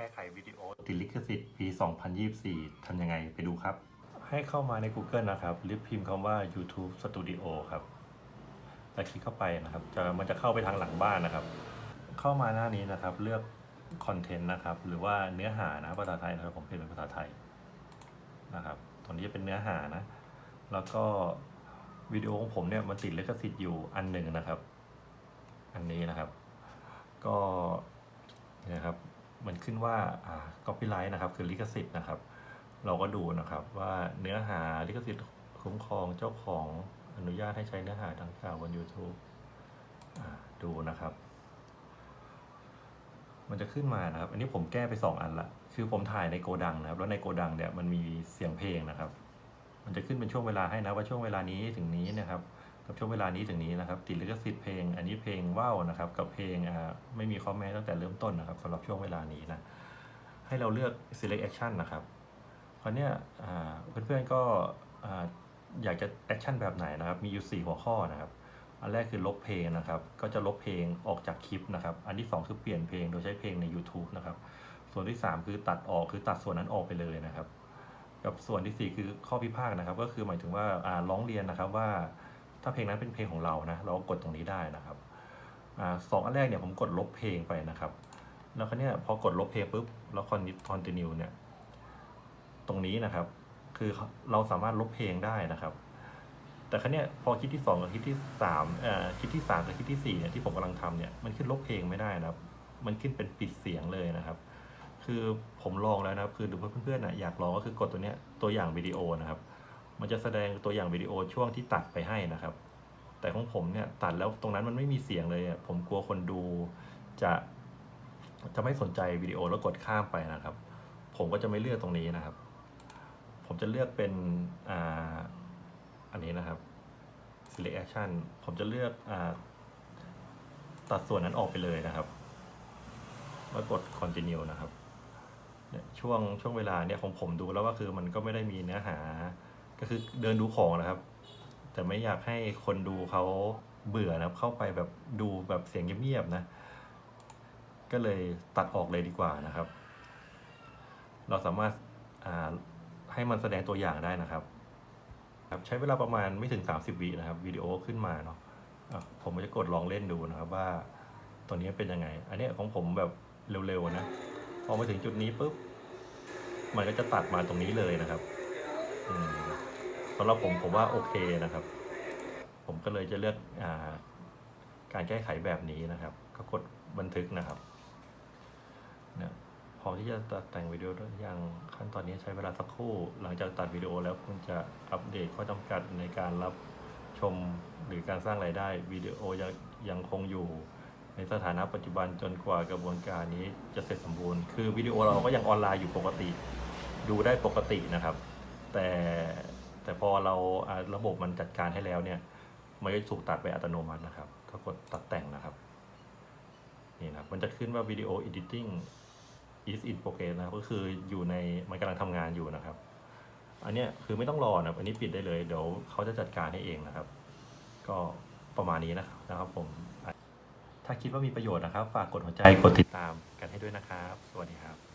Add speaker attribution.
Speaker 1: ก้ไขวิดีโอติดลิขสิทธิ์ปี 2024 ทำยังไงไปดูครับ ให้เข้ามาใน Google นะครับ หรือพิมพ์คำว่า YouTube Studio ครับแล้วคลิกเข้าไปนะครับ จะมันจะเข้าไปทางหลังบ้านนะครับ เข้ามาหน้านี้นะครับ เลือกคอนเทนต์นะครับ หรือว่าเนื้อหานะภาษาไทยนะครับ ผมเปลี่ยนเป็นภาษาไทยนะครับ ตรงนี้จะเป็นเนื้อหานะ แล้วก็วิดีโอของผมเนี่ยมันติดลิขสิทธิ์อยู่อันหนึ่งนะครับ อันนี้นะครับ ก็ มันขึ้นว่า copyright นะครับ คือลิขสิทธิ์นะครับ เราก็ดูนะครับว่าเนื้อหาลิขสิทธิ์คุ้มครองเจ้าของอนุญาตให้ใช้เนื้อหาดังกล่าวบน YouTube ดูนะครับ มันจะขึ้นมานะครับ อันนี้ผมแก้ไปสองอันละ คือผมถ่ายในโกดังนะครับ แล้วในโกดังเนี่ยมันมีเสียงเพลงนะครับ มันจะขึ้นเป็นช่วงเวลาให้นะว่าช่วงเวลานี้ถึงนี้นะครับ กับช่วงเวลานี้ถึงนี้นะครับติดลิขสิทธิ์เพลง อันนี้เพลงว่าวนะครับ กับเพลงอ่าไม่มีคอมเมนต์ตั้งแต่เริ่มต้นนะครับสำหรับช่วงเวลานี้นะให้เราเลือก select action นะครับคราวนี้อ่าเพื่อนๆก็อ่าอยากจะ action แบบไหนนะครับ มีอยู่ 4 หัวข้อนะครับ อันแรกคือลบเพลงนะครับ ก็จะลบเพลงออกจากคลิปนะครับ อันที่ 2 คือเปลี่ยนเพลงโดยใช้เพลงใน YouTube นะครับ ส่วนที่ 3 คือตัดออกคือตัดส่วนนั้นออกไปเลยนะครับ กับส่วนที่ 4 คือข้อพิพาทนะครับ ก็คือหมายถึงว่าอ่าร้องเรียนนะครับว่า ถ้าเพลงนั้นเป็นเพลงของเรานะ เรากดตรงนี้ได้นะครับอสองอันแรกเนี่ยผมกดลบเพลงไปนะครับ แล้วคราวนี้พอกดลบเพลงปุ๊บแล้วคอนคอนติเนียเนี่ย ตรงนี้นะครับ คือเราสามารถลบเพลงได้นะครับ แต่ครั้นี้พอคลิปที่สองกับคลิปที่สามเอ่อคลิปที่สามกับคลิปที่สี่เนี่ยที่ผมกำลังทำเนี่ยมันขึ้นลบเพลงไม่ได้นะครับ มันขึ้นเป็นปิดเสียงเลยนะครับ คือผมลองแล้วนะครับ คือดูเพื่อนๆนะอยากลองก็คือกดตัวเนี้ยตัวอย่างวิดีโอนะครับ มันจะแสดงตัวอย่างวิดีโอช่วงที่ตัดไปให้นะครับ แต่ของผมเนี่ยตัดแล้วตรงนั้นมันไม่มีเสียงเลยอะผมกลัวคนดูจะจะไม่สนใจวิดีโอแล้วกดข้ามไปนะครับ ผมก็จะไม่เลือกตรงนี้นะครับ ผมจะเลือกเป็นอ่าอันนี้นะครับ select action ผมจะเลือกอ่าตัดส่วนนั้นออกไปเลยนะครับแล้วกด continue นะครับเนี่ยช่วงช่วงเวลาเนี่ยของผมดูแล้วว่าคือมันก็ไม่ได้มีเนื้อหา ก็คือเดินดูของนะครับ แต่ไม่อยากให้คนดูเขาเบื่อนะครับ เข้าไปแบบดูแบบเสียงเงียบๆนะ ก็เลยตัดออกเลยดีกว่านะครับ เราสามารถให้มันแสดงตัวอย่างได้นะครับครับใช้เวลาประมาณไม่ถึง 30 วินะครับวิดีโอขึ้นมาเนาะะผมจะกดลองเล่นดูนะครับว่าตัวนี้เป็นยังไง อันนี้ของผมแบบเร็วๆนะพอมาถึงจุดนี้ปุ๊บมันก็จะตัดมาตรงนี้เลยนะครับ อืมำหรับผมผมว่าโอเคนะครับ ผมก็เลยจะเลือกอาการแก้ไขแบบนี้นะครับ ก็กดบันทึกนะครับเนี่ยพอที่จะตัดแต่งวิดีโอได้ยังขั้นตอนนี้ใช้เวลาสักครู่ หลังจากตัดวิดีโอแล้วคุณจะอัปเดตข้อจำกัดในการรับชมหรือการสร้างรายได้วิดีโอยังยังคงอยู่ในสถานะปัจจุบันจนกว่ากระบวนการนี้จะเสร็จสมบูรณ์ คือวิดีโอเราก็ยังออนไลน์อยู่ปกติ ดูได้ปกตินะครับ แต่ แต่พอเราระบบมันจัดการให้แล้วเนี่ย มันก็ถูกตัดไปอัตโนมัตินะครับ ก็กดตัดแต่งนะครับ นี่นะครับ มันจะขึ้นว่า video editing is in progress นะครับ ก็คืออยู่ในมันกำลังทำงานอยู่นะครับ อันเนี้ยคือไม่ต้องรอนะอันนี้ปิดได้เลย เดี๋ยวเขาจะจัดการให้เองนะครับ ก็ประมาณนี้นะครับนะครับผม ถ้าคิดว่ามีประโยชน์นะครับ ฝากกดหัวใจ กดติดตามกันให้ด้วยนะครับ สวัสดีครับ